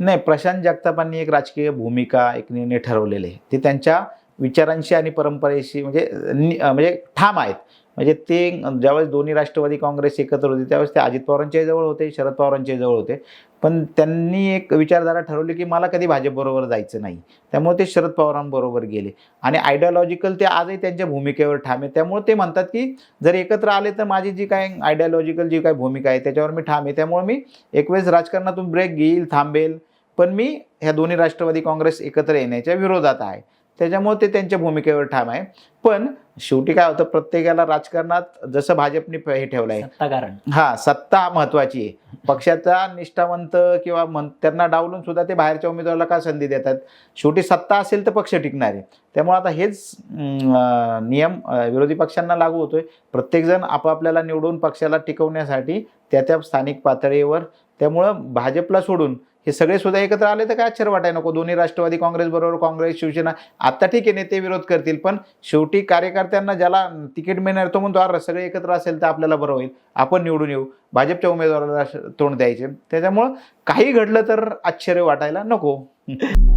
नाही प्रशांत जगतापांनी एक राजकीय भूमिका एक निर्णय ठरवलेले. आहे ते त्यांच्या विचारांशी आणि परंपरेशी म्हणजे म्हणजे ठाम आहेत. म्हणजे ते ज्यावेळेस दोन्ही राष्ट्रवादी काँग्रेस एकत्र होते त्यावेळेस ते अजित पवारांच्याही जवळ होते शरद पवारांच्याही जवळ होते. पण त्यांनी एक विचारधारा ठरवली की मला कधी भाजपबरोबर जायचं नाही. त्यामुळे ते शरद पवारांबरोबर गेले. आणि आयडिओलॉजिकल ते आजही त्यांच्या भूमिकेवर ठाम आहे त्यामुळे ते म्हणतात की जर एकत्र आले तर माझी जी काय आयडिओलॉजिकल जी काय भूमिका आहे त्याच्यावर मी ठाम आहे. त्यामुळे मी एक वेळेस राजकारणातून ब्रेक घेईल थांबेल. पण मी ह्या दोन्ही राष्ट्रवादी काँग्रेस एकत्र येण्याच्या विरोधात आहे. त्याच्यामुळे ते त्यांच्या भूमिकेवर ठाम आहे. पण शेवटी काय होतं प्रत्येकाला राजकारणात जसं भाजपने हे ठेवलं आहे. हा सत्ता महत्वाची आहे. पक्षाचा निष्ठावंत किंवा त्यांना डावलून सुद्धा ते बाहेरच्या उमेदवाराला का संधी देतात? शेवटी सत्ता असेल तर पक्ष टिकणार आहे. त्यामुळे आता हेच नियम विरोधी पक्षांना लागू होतोय. प्रत्येकजण आपापल्याला निवडून पक्षाला टिकवण्यासाठी त्या त्या स्थानिक पातळीवर. त्यामुळं भाजपला सोडून हे सगळे सुद्धा एकत्र आले तर काय आश्चर्य वाटायला नको. दोन्ही राष्ट्रवादी काँग्रेस बरोबर काँग्रेस शिवसेना आता ठीक आहे नेते विरोध करतील पण शेवटी कार्यकर्त्यांना ज्याला तिकीट मिळणार तो म्हणतो अरे सगळे एकत्र असेल तर आपल्याला बरं होईल. आपण निवडून येऊ. भाजपच्या उमेदवाराला तोंड द्यायचे. त्याच्यामुळं काही घडलं तर आश्चर्य वाटायला नको.